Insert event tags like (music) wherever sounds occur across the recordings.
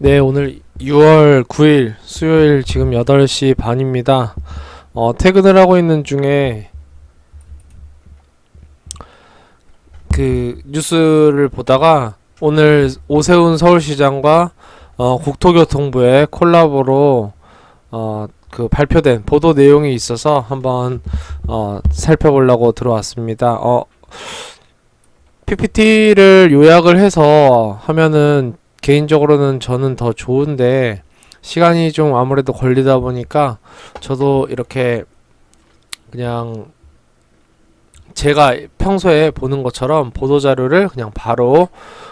네, 오늘 6월 9일 수요일 지금 8시 반입니다. 어, 퇴근을 하고 있는 중에 그 뉴스를 보다가 오늘 오세훈 서울시장과 어, 국토교통부의 콜라보로 어, 그 발표된 보도 내용이 있어서 한번 어, 살펴보려고 들어왔습니다. 어, PPT를 요약을 해서 하면은 개인적으로는 저는 더 좋은데 시간이 좀 아무래도 걸리다 보니까 저도 이렇게 그냥 제가 평소에 보는 것처럼 보도 자료를 그냥 바로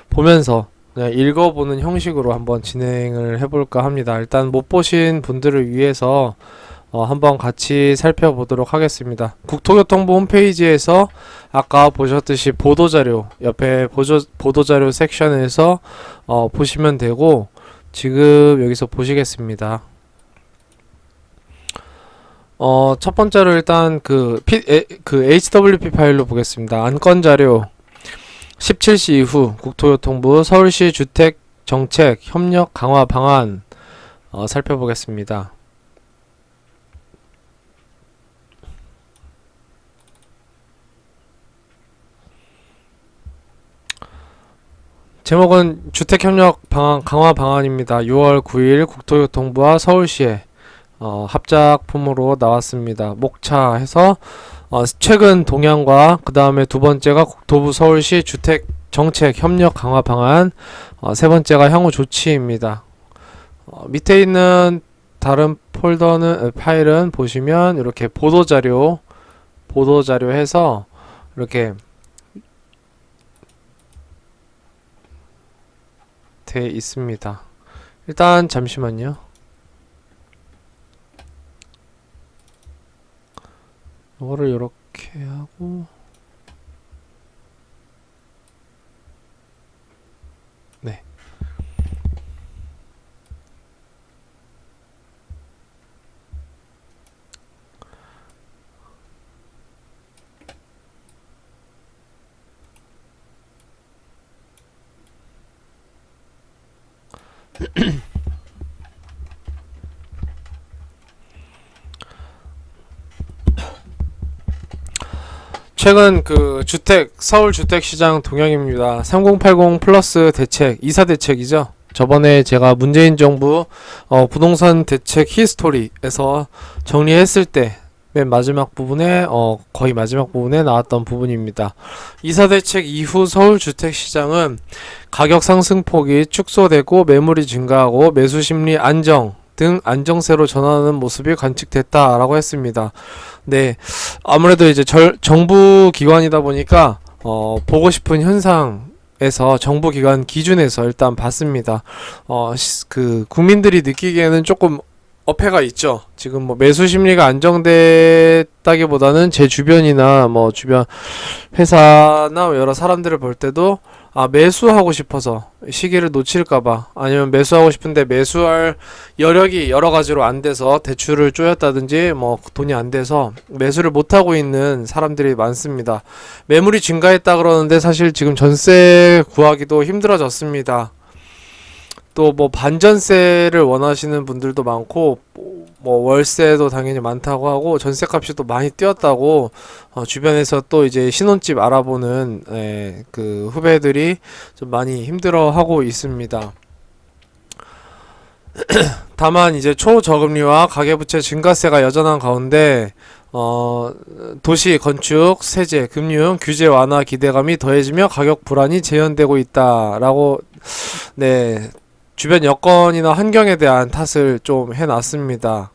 보면서 그냥 읽어보는 형식으로 한번 진행을 해볼까 합니다. 일단 못 보신 분들을 위해서 어, 한번 같이 살펴보도록 하겠습니다. 국토교통부 홈페이지에서 아까 보셨듯이 보도자료 옆에 보조, 보도자료 섹션에서 어, 보시면 되고 지금 여기서 보시겠습니다. 어, 첫 번째로 일단 그, P, 에, 그 HWP 파일로 보겠습니다. 안건 자료 17시 이후 국토교통부 서울시 주택 정책 협력 강화 방안 어, 살펴보겠습니다. 제목은 주택협력 방안 강화 방안입니다. 6월 9일 국토교통부와 서울시에 어, 합작품으로 나왔습니다. 목차해서 어, 최근 동향과 그 다음에 두 번째가 국토부 서울시 주택 정책 협력 강화 방안, 어, 세 번째가 향후 조치입니다. 어, 밑에 있는 다른 폴더는 어, 파일은 보시면 이렇게 보도 자료, 보도 자료 해서 이렇게 돼 있습니다. 일단 잠시만요. 이거를 이렇게 하고 네. (clears throat) 최근 그 주택 서울 주택 시장 동향입니다. 3080 플러스 대책 이사 대책이죠. 저번에 제가 문재인 정부 어, 부동산 대책 히스토리에서 정리했을 때 맨 마지막 부분에 어, 거의 마지막 부분에 나왔던 부분입니다. 이사 대책 이후 서울 주택 시장은 가격 상승폭이 축소되고 매물이 증가하고 매수 심리 안정 등 안정세로 전환하는 모습이 관측됐다라고 했습니다. 네, 아무래도 이제 절, 정부 기관이다 보니까 어, 보고 싶은 현상 에서 정부 기관 기준에서 일단 봤습니다. 어, 시- 그 국민들이 느끼기에는 조금 어폐가 있죠. 지금 뭐 매수 심리가 안정됐다기보다는 제 주변이나 뭐 주변 회사나 여러 사람들을 볼 때도 아 매수하고 싶어서 시기를 놓칠까봐 아니면 매수하고 싶은데 매수할 여력이 여러 가지로 안 돼서 대출을 쪼였다든지 뭐 돈이 안 돼서 매수를 못 하고 있는 사람들이 많습니다. 매물이 증가했다 그러는데 사실 지금 전세 구하기도 힘들어졌습니다. 또 뭐 반전세를 원하시는 분들도 많고 뭐 월세도 당연히 많다고 하고 전세 값이 또 많이 뛰었다고 어, 주변에서 또 이제 신혼집 알아보는 에, 그 후배들이 좀 많이 힘들어하고 있습니다. (clears throat) 다만 이제 초저금리와 가계부채 증가세가 여전한 가운데 어, 도시 건축, 세제, 금융, 규제 완화 기대감이 더해지며 가격 불안이 재현되고 있다라고 네 주변 여건이나 환경에 대한 탓을 좀 해놨습니다.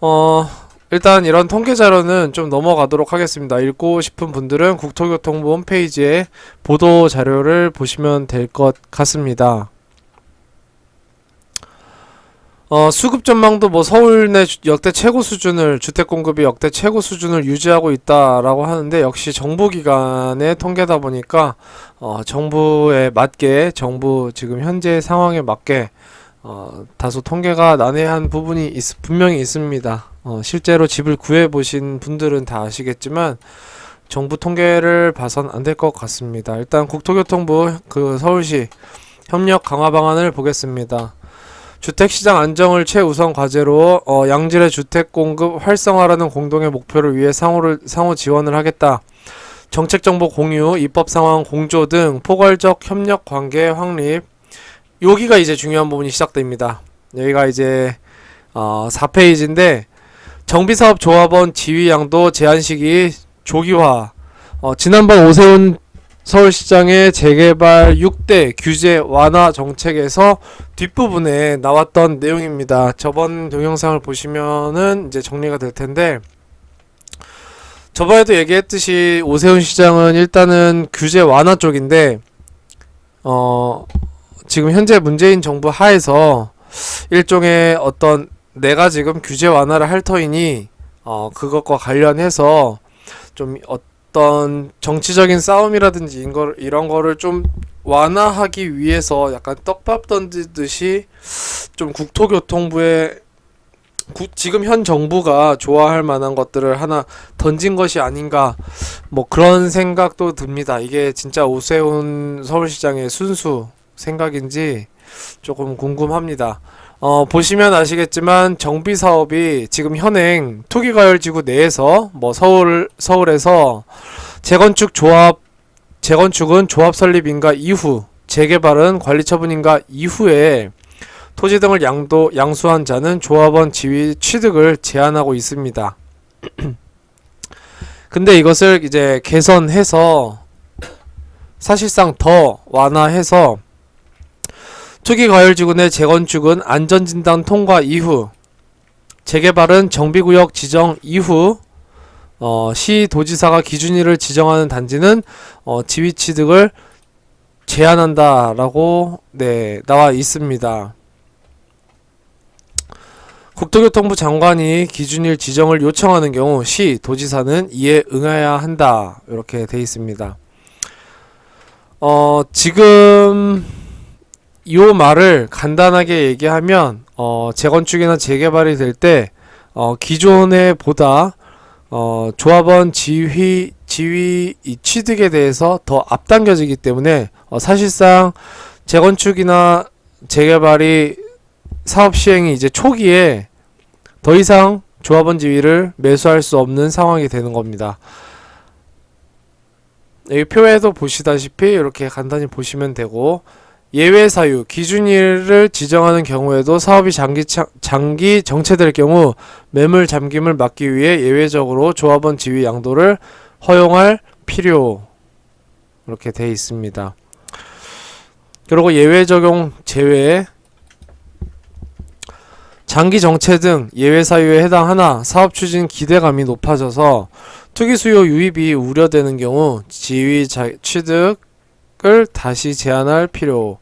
어 일단 이런 통계 자료는 좀 넘어가도록 하겠습니다. 읽고 싶은 분들은 국토교통부 홈페이지에 보도 자료를 보시면 될 것 같습니다. 어, 수급 전망도 뭐 서울 내 주- 역대 최고 수준을 주택 공급이 역대 최고 수준을 유지하고 있다라고 하는데 역시 정부 기관의 통계다 보니까 어, 정부에 맞게 정부 지금 현재 상황에 맞게 어, 다소 통계가 난해한 부분이 있, 분명히 있습니다. 어, 실제로 집을 구해 보신 분들은 다 아시겠지만 정부 통계를 봐선 안 될 것 같습니다. 일단 국토교통부 그 서울시 협력 강화 방안을 보겠습니다. 주택시장 안정을 최우선 과제로 어, 양질의 주택 공급 활성화라는 공동의 목표를 위해 상호를 상호 지원을 하겠다. 정책 정보 공유, 입법 상황 공조 등 포괄적 협력 관계 확립. 여기가 이제 중요한 부분이 시작됩니다. 여기가 이제 어, 4페이지인데 정비사업 조합원 지위 양도 제한 시기 조기화. 어, 지난번 오세훈 서울시장의 재개발 6대 규제 완화 정책에서 뒷부분에 나왔던 내용입니다. 저번 동영상을 보시면은 이제 정리가 될 텐데 저번에도 얘기했듯이 오세훈 시장은 일단은 규제 완화 쪽인데 어 지금 현재 문재인 정부 하에서 일종의 어떤 내가 지금 규제 완화를 할 터이니 어 그것과 관련해서 좀 어떤 정치적인 싸움이라든지 이런, 걸, 이런 거를 좀 완화하기 위해서 약간 떡밥 던지듯이 좀 국토교통부에 구- 지금 현 정부가 좋아할 만한 것들을 하나 던진 것이 아닌가 뭐 그런 생각도 듭니다. 이게 진짜 오세훈 서울시장의 순수 생각인지 조금 궁금합니다. 어, 보시면 아시겠지만 정비 사업이 지금 현행 투기과열지구 내에서 뭐 서울 서울에서 재건축 조합 재건축은 조합 설립 인가 이후 재개발은 관리 처분 인가 이후에 토지 등을 양도 양수한 자는 조합원 지위 취득을 제한하고 있습니다. (clears throat) 근데 이것을 이제 개선해서 사실상 더 완화해서 투기과열지구 내 재건축은 안전진단 통과 이후 재개발은 정비구역 지정 이후 어, 시 도지사가 기준일을 지정하는 단지는 어, 지위 취득을 제한한다라고 네 나와 있습니다. 국토교통부 장관이 기준일 지정을 요청하는 경우 시 도지사는 이에 응해야 한다 이렇게 돼 있습니다. 어 지금 이 말을 간단하게 얘기하면 어 재건축이나 재개발이 될 때 어 기존에 보다 어 조합원 지휘 이 취득에 대해서 더 앞당겨지기 때문에 어 사실상 재건축이나 재개발이 사업 시행이 이제 초기에 더 이상 조합원 지위를 매수할 수 없는 상황이 되는 겁니다. 여기 표에도 보시다시피 이렇게 간단히 보시면 되고 예외 사유 기준일을 지정하는 경우에도 사업이 장기 차- 장기 정체될 경우 매물 잠김을 막기 위해 예외적으로 조합원 지위 양도를 허용할 필요 이렇게 돼 있습니다. 그리고 예외 적용 제외 장기 정체 등 예외 사유에 해당하나 사업 추진 기대감이 높아져서 투기 수요 유입이 우려되는 경우 지위 자, 취득을 다시 제한할 필요.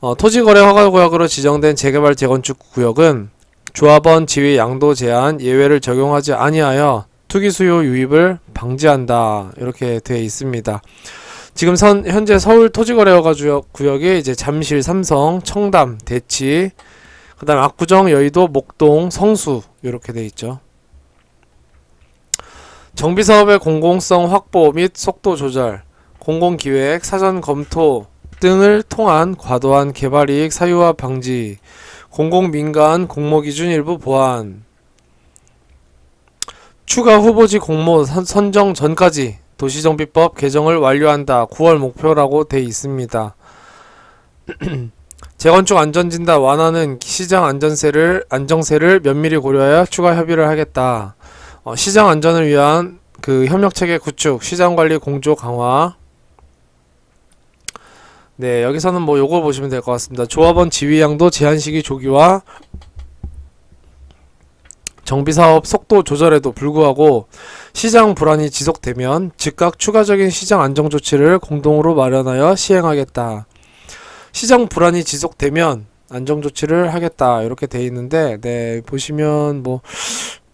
어, 토지거래 허가구역으로 지정된 재개발 재건축 구역은 조합원 지위 양도 제한 예외를 적용하지 아니하여 투기 수요 유입을 방지한다 이렇게 되어 있습니다. 지금 선, 현재 서울 토지거래 허가 구역, 구역이 이제 잠실, 삼성, 청담, 대치, 그다음 압구정, 여의도, 목동, 성수 이렇게 돼 있죠. 정비 사업의 공공성 확보 및 속도 조절, 공공 기획, 사전 검토 등을 통한 과도한 개발 이익 사유화 방지, 공공 민간 공모 기준 일부 보완, 추가 후보지 공모 선, 선정 전까지 도시정비법 개정을 완료한다. 9월 목표라고 돼 있습니다. (clears throat) 재건축 안전진단 완화는 시장 안전세를 안정세를 면밀히 고려하여 추가 협의를 하겠다. 어, 시장 안전을 위한 그 협력 체계 구축, 시장 관리 공조 강화. 네, 여기서는 뭐 요거 보시면 될 것 같습니다. 조합원 지위 양도 제한 시기 조기와 정비 사업 속도 조절에도 불구하고 시장 불안이 지속되면 즉각 추가적인 시장 안정 조치를 공동으로 마련하여 시행하겠다. 시장 불안이 지속되면 안정 조치를 하겠다 이렇게 돼 있는데 네 보시면 뭐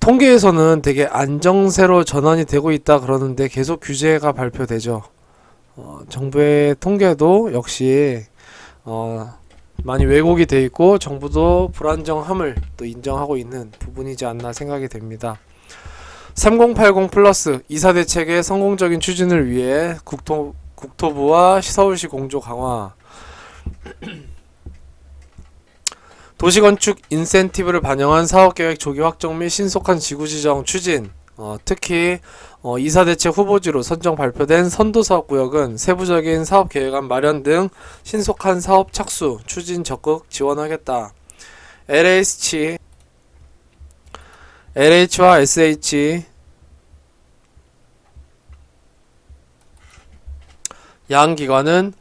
통계에서는 되게 안정세로 전환이 되고 있다 그러는데 계속 규제가 발표되죠. 어, 정부의 통계도 역시 어, 많이 왜곡이 돼 있고 정부도 불안정함을 또 인정하고 있는 부분이지 않나 생각이 됩니다. 3080 플러스 이사 대책의 성공적인 추진을 위해 국토 국토부와 서울시 공조 강화 도시건축 인센티브를 반영한 사업계획 조기 확정 및 신속한 지구 지정 추진 어, 특히 어, 이사대책 후보지로 선정 발표된 선도사업구역은 세부적인 사업계획안 마련 등 신속한 사업 착수 추진 적극 지원하겠다. LH LH와 SH 양 기관은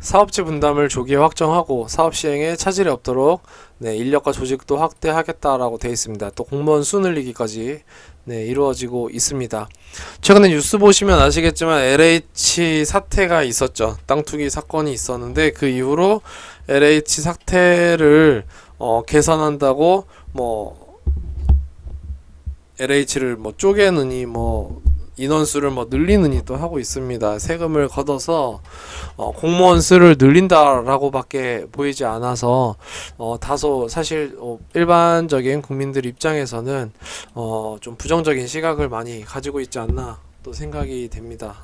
사업지 분담을 조기에 확정하고 사업 시행에 차질이 없도록 네, 인력과 조직도 확대하겠다라고 되어 있습니다. 또 공무원 수 늘리기까지 네, 이루어지고 있습니다. 최근에 뉴스 보시면 아시겠지만 LH 사태가 있었죠. 땅 투기 사건이 있었는데 그 이후로 LH 사태를 어, 개선한다고 뭐 LH를 뭐 쪼개느니 뭐 인원수를 뭐 늘리느니 또 하고 있습니다. 세금을 걷어서 어, 공무원 수를 늘린다라고밖에 보이지 않아서 어, 다소 사실 어, 일반적인 국민들 입장에서는 어, 좀 부정적인 시각을 많이 가지고 있지 않나 또 생각이 됩니다.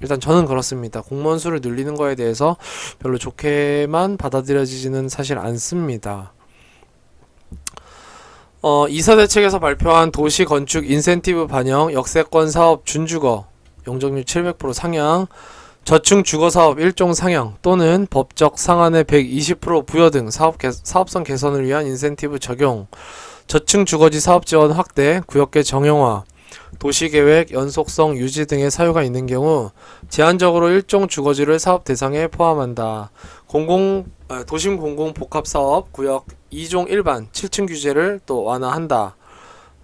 일단 저는 그렇습니다. 공무원 수를 늘리는 거에 대해서 별로 좋게만 받아들여지지는 사실 않습니다. 어, 이사대책에서 발표한 도시 건축 인센티브 반영 역세권 사업 준주거 용적률 700% 상향 저층 주거 사업 일종 상향 또는 법적 상한의 120% 부여 등 사업 개, 사업성 개선을 위한 인센티브 적용 저층 주거지 사업 지원 확대 구역계 정형화 도시계획 연속성 유지 등의 사유가 있는 경우 제한적으로 일종 주거지를 사업 대상에 포함한다. 공공 아, 도심 공공 복합 사업 구역 2종 일반 7층 규제를 또 완화한다.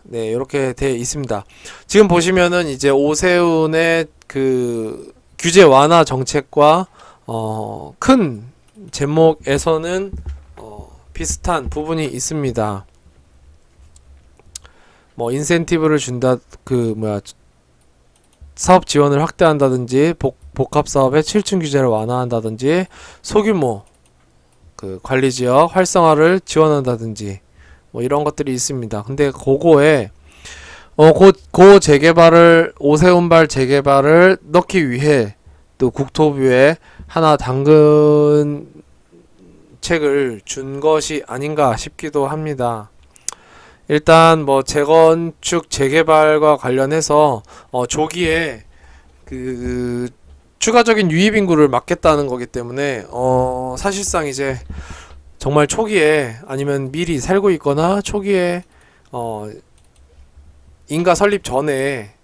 네, 이렇게 돼 있습니다. 지금 보시면은 이제 오세훈의 그 규제 완화 정책과 어, 큰 제목에서는 어, 비슷한 부분이 있습니다. 뭐 인센티브를 준다 그 뭐야 사업 지원을 확대한다든지 복, 복합 사업의 7층 규제를 완화한다든지 소규모 그 관리 지역 활성화를 지원한다든지 뭐 이런 것들이 있습니다. 근데 그거에 어고 고 재개발을 오세훈발 재개발을 넣기 위해 또 국토부에 하나 당근 책을 준 것이 아닌가 싶기도 합니다. 일단 뭐 재건축 재개발과 관련해서 어 조기에 그 추가적인 유입 인구를 막겠다는 거기 때문에 어 사실상 이제 정말 초기에 아니면 미리 살고 있거나 초기에 어 인가 설립 전에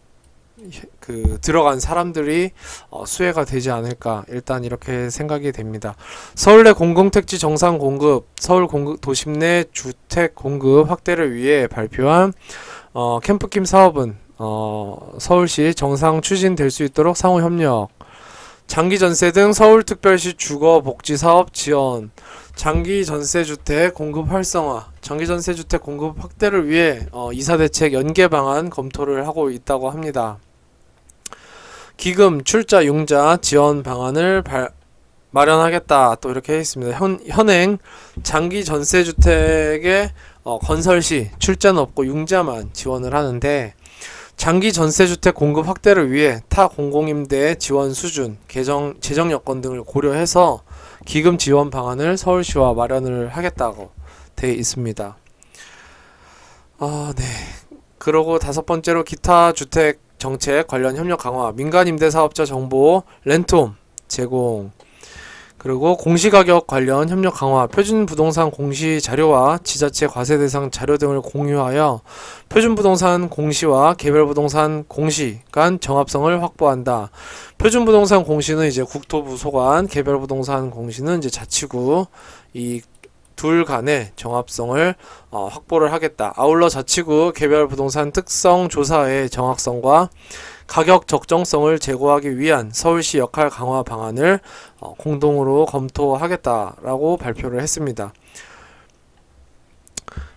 그 들어간 사람들이 어, 수혜가 되지 않을까 일단 이렇게 생각이 됩니다. 서울 내 공공택지 정상 공급, 서울 공급 도심 내 주택 공급 확대를 위해 발표한 어, 캠프킴 사업은 어, 서울시 정상 추진될 수 있도록 상호 협력, 장기 전세 등 서울특별시 주거 복지 사업 지원, 장기 전세 주택 공급 활성화, 장기 전세 주택 공급 확대를 위해 어, 이사 대책 연계 방안 검토를 하고 있다고 합니다. 기금, 출자, 융자 지원 방안을 발, 마련하겠다. 또 이렇게 했습니다. 현, 현행 장기 전세 주택의 어, 건설 시 출자는 없고 융자만 지원을 하는데 장기 전세 주택 공급 확대를 위해 타 공공임대 지원 수준, 개정 재정 여건 등을 고려해서 기금 지원 방안을 서울시와 마련을 하겠다고 돼 있습니다. 아, 네. 그러고 다섯 번째로 기타 주택 정책 관련 협력 강화, 민간 임대 사업자 정보, 렌트홈 제공, 그리고 공시가격 관련 협력 강화, 표준 부동산 공시 자료와 지자체 과세 대상 자료 등을 공유하여 표준 부동산 공시와 개별 부동산 공시 간 정합성을 확보한다. 표준 부동산 공시는 이제 국토부 소관, 개별 부동산 공시는 이제 자치구 이 둘 간의 정합성을 어, 확보를 하겠다. 아울러 자치구 개별 부동산 특성 조사의 정확성과 가격 적정성을 제고하기 위한 서울시 역할 강화 방안을 어, 공동으로 검토하겠다라고 발표를 했습니다.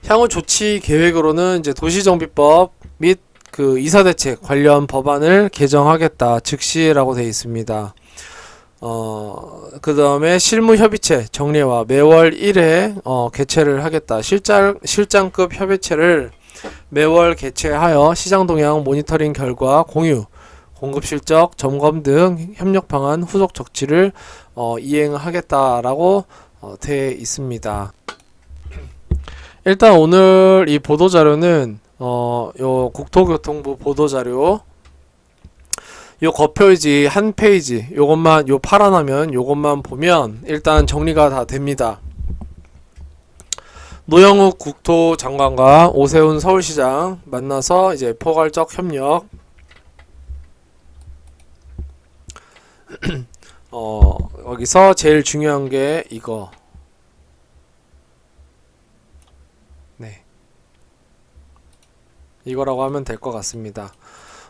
향후 조치 계획으로는 이제 도시정비법 및 그 이사대책 관련 법안을 개정하겠다 즉시라고 되어 있습니다. 어, 그 다음에 실무협의체 정례와 매월 1회 어, 개최를 하겠다. 실장, 실장급 협의체를 매월 개최하여 시장 동향 모니터링 결과 공유, 공급 실적 점검 등 협력 방안 후속 적치를 어, 이행하겠다라고 어, 돼 있습니다. 일단 오늘 이 보도 자료는 어, 요 국토교통부 보도 자료 요 겉표지 한 페이지 요것만 요 파란하면 요것만 보면 일단 정리가 다 됩니다. 노영욱 국토장관과 오세훈 서울시장 만나서 이제 포괄적 협력 (clears throat) 어 여기서 제일 중요한 게 이거 네 이거라고 하면 될 것 같습니다.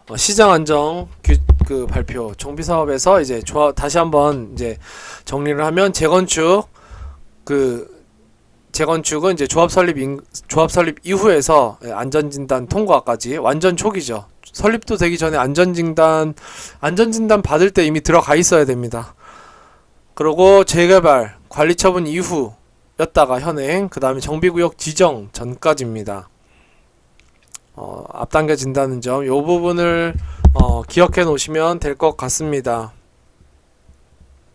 어, 시장 안정 규, 그 발표 정비 사업에서 이제 조합 다시 한번 이제 정리를 하면 재건축 그 재건축은 이제 조합 설립 인, 조합 설립 이후에서 예, 안전 진단 통과까지 완전 초기죠. 설립도 되기 전에 안전 진단 안전 진단 받을 때 이미 들어가 있어야 됩니다. 그리고 재개발 관리 처분 이후였다가 현행 그 다음에 정비구역 지정 전까지입니다. 어, 앞당겨진다는 점, 이 부분을 어, 기억해 놓으시면 될 것 같습니다.